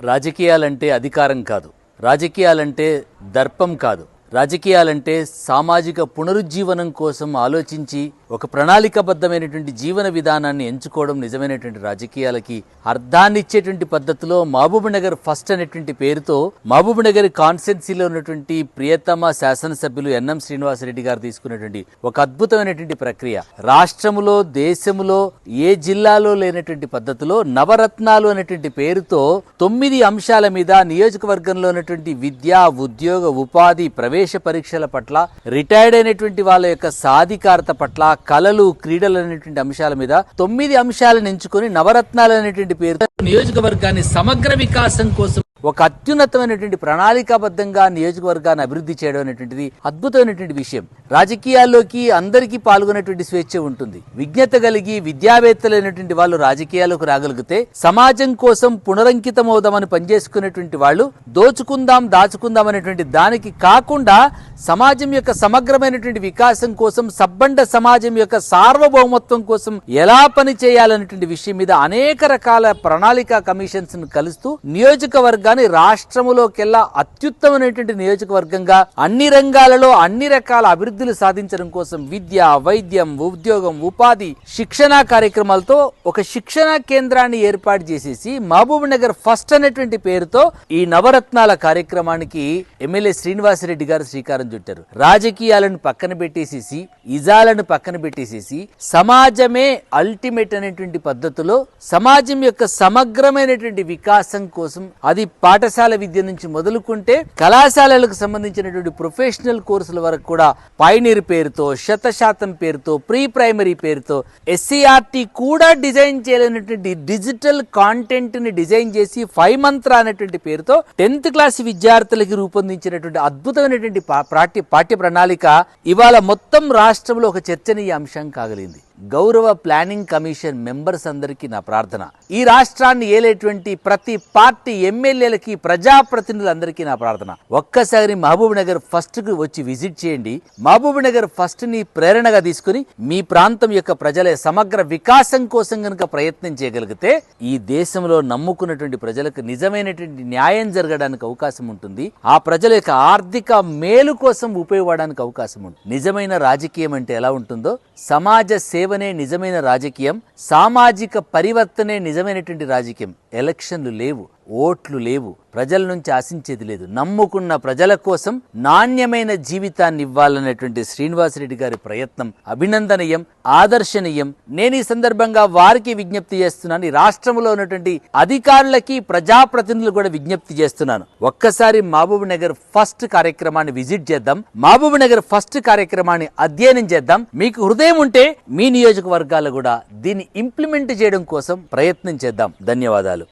రాజకీయాలంటే అధికారం కాదు. రాజకీయాలంటే దర్పం కాదు. రాజకీయాలంటే సామాజిక పునరుజ్జీవనం కోసం ఆలోచించి ఒక ప్రణాళికబద్ధమైనటువంటి జీవన విధానాన్ని ఎంచుకోవడం నిజమైనటువంటి రాజకీయాలకి అర్థాన్నిచ్చేటువంటి పద్ధతిలో మహబూబ్ నగర్ ఫస్ట్ అనేటువంటి పేరుతో మహబూబ్ నగర్ కాన్స్టెన్సీలో ఉన్నటువంటి ప్రియతమ శాసనసభ్యులు ఎన్ఎం శ్రీనివాసరెడ్డి గారు తీసుకున్నటువంటి ఒక అద్భుతమైనటువంటి ప్రక్రియ. రాష్ట్రములో దేశములో ఏ జిల్లాలో లేనటువంటి పద్ధతిలో నవరత్నాలు అనేటువంటి పేరుతో తొమ్మిది అంశాల మీద నియోజకవర్గంలో ఉన్నటువంటి విద్య ఉద్యోగ ఉపాధి ప్రవేశ పరీక్షల పట్ల రిటైర్డ్ అయినటువంటి వాళ్ళ యొక్క సాధికారత పట్ల కళలు క్రీడలు అనేటువంటి అంశాల మీద తొమ్మిది అంశాలను ఎంచుకొని నవరత్నాలు అనేటువంటి పేరుతో నియోజకవర్గాన్ని సమగ్ర వికాసం కోసం ఒక అత్యున్నతమైనటువంటి ప్రణాళికాబద్ధంగా నియోజకవర్గాన్ని అభివృద్ధి చేయడం అనేటువంటిది అద్భుతమైనటువంటి విషయం. రాజకీయాల్లోకి అందరికీ పాల్గొనేటువంటి స్వేచ్ఛ ఉంటుంది. విజ్ఞత కలిగి విద్యావేత్తలైనటువంటి వాళ్ళు రాజకీయాల్లోకి రాగలిగితే సమాజం కోసం పునరంకితమవుదామని పనిచేసుకునేటువంటి వాళ్ళు దోచుకుందాం దాచుకుందాం అనేటువంటి దానికి కాకుండా సమాజం యొక్క సమగ్రమైనటువంటి వికాసం కోసం సబ్బండ సమాజం యొక్క సార్వభౌమత్వం కోసం ఎలా పని చేయాలనేటువంటి విషయం మీద అనేక రకాల ప్రణాళిక కమిషన్స్ను కలుస్తూ నియోజకవర్గాన్ని రాష్ట్రములోకెల్లా అత్యుత్తమైనటువంటి నియోజకవర్గంగా అన్ని రంగాలలో అన్ని రకాల అభివృద్ధులు సాధించడం కోసం విద్య వైద్యం ఉద్యోగం ఉపాధి శిక్షణ కార్యక్రమాలతో ఒక శిక్షణ కేంద్రాన్ని ఏర్పాటు చేసేసి మహబూబ్ నగర్ ఫస్ట్ అనేటువంటి పేరుతో ఈ నవరత్నాల కార్యక్రమానికి ఎమ్మెల్యే శ్రీనివాసరెడ్డి గారు శ్రీకారం చుట్టారు. రాజకీయాలను పక్కన పెట్టేసేసి ఇజాలను పక్కన పెట్టేసేసి సమాజమే అల్టిమేట్ అనేటువంటి పద్ధతిలో సమాజం యొక్క సమగ్రమైనటువంటి వికాసం కోసం అది పాఠశాల విద్య నుంచి మొదలుకుంటే కళాశాలలకు సంబంధించినటువంటి ప్రొఫెషనల్ కోర్సుల వరకు కూడా పైనీర్ పేరుతో శతశాతం పేరుతో ప్రీ ప్రైమరీ పేరుతో ఎస్సీఆర్టీ కూడా డిజైన్ చేయలేనటువంటి డిజిటల్ కాంటెంట్ని డిజైన్ చేసి ఫైవ్ మంత్ర అనేటువంటి పేరుతో టెన్త్ క్లాస్ విద్యార్థులకి రూపొందించినటువంటి అద్భుతమైనటువంటి పా- పాఠ్య పాఠ్య ప్రణాళిక ఇవాళ మొత్తం రాష్ట్రంలో ఒక చర్చనీయ అంశం కాగలిగింది. గౌరవ ప్లానింగ్ కమిషన్ మెంబర్స్ అందరికీ నా ప్రార్థన. ఈ రాష్ట్రాన్ని ఏలేటువంటి ప్రతి పార్టీ ఎమ్మెల్యేలకి ప్రజాప్రతినిధులందరికీ నా ప్రార్థన. ఒక్కసారి మహబూబ్ నగర్ ఫస్ట్కు వచ్చి విజిట్ చేయండి. మహబూబ్ నగర్ ఫస్ట్ని ప్రేరణగా తీసుకుని మీ ప్రాంతం యొక్క ప్రజల సమగ్ర వికాసం కోసం కనుక ప్రయత్నం చేయగలిగితే ఈ దేశంలో నమ్ముకున్నటువంటి ప్రజలకు నిజమైనటువంటి న్యాయం జరగడానికి అవకాశం ఉంటుంది. ఆ ప్రజల యొక్క ఆర్థిక మేలు కోసం ఉపయోగపడడానికి అవకాశం ఉంటుంది. నిజమైన రాజకీయం అంటే ఎలా ఉంటుందో సమాజ సేవ సేవనే నిజమైన రాజకీయం సామాజిక పరివర్తనే నిజమైనటువంటి రాజకీయం. ఎలక్షన్లు లేవు ఓట్లు లేవు ప్రజల నుంచి ఆశించేది లేదు. నమ్ముకున్న ప్రజల కోసం నాణ్యమైన జీవితాన్ని ఇవ్వాలనేటువంటి శ్రీనివాసరెడ్డి గారి ప్రయత్నం అభినందనీయం ఆదర్శనీయం. నేను ఈ సందర్భంగా వారికి విజ్ఞప్తి చేస్తున్నాను. ఈ రాష్ట్రంలో ఉన్నటువంటి అధికారులకి ప్రజాప్రతినిధులు కూడా విజ్ఞప్తి చేస్తున్నాను. ఒక్కసారి మహబూబ్ నగర్ ఫస్ట్ కార్యక్రమాన్ని విజిట్ చేద్దాం. మహబూబ్ నగర్ ఫస్ట్ కార్యక్రమాన్ని అధ్యయనం చేద్దాం. మీకు హృదయం ఉంటే మీ నియోజకవర్గాలు కూడా దీన్ని ఇంప్లిమెంట్ చేయడం కోసం ప్రయత్నం చేద్దాం. ధన్యవాదాలు.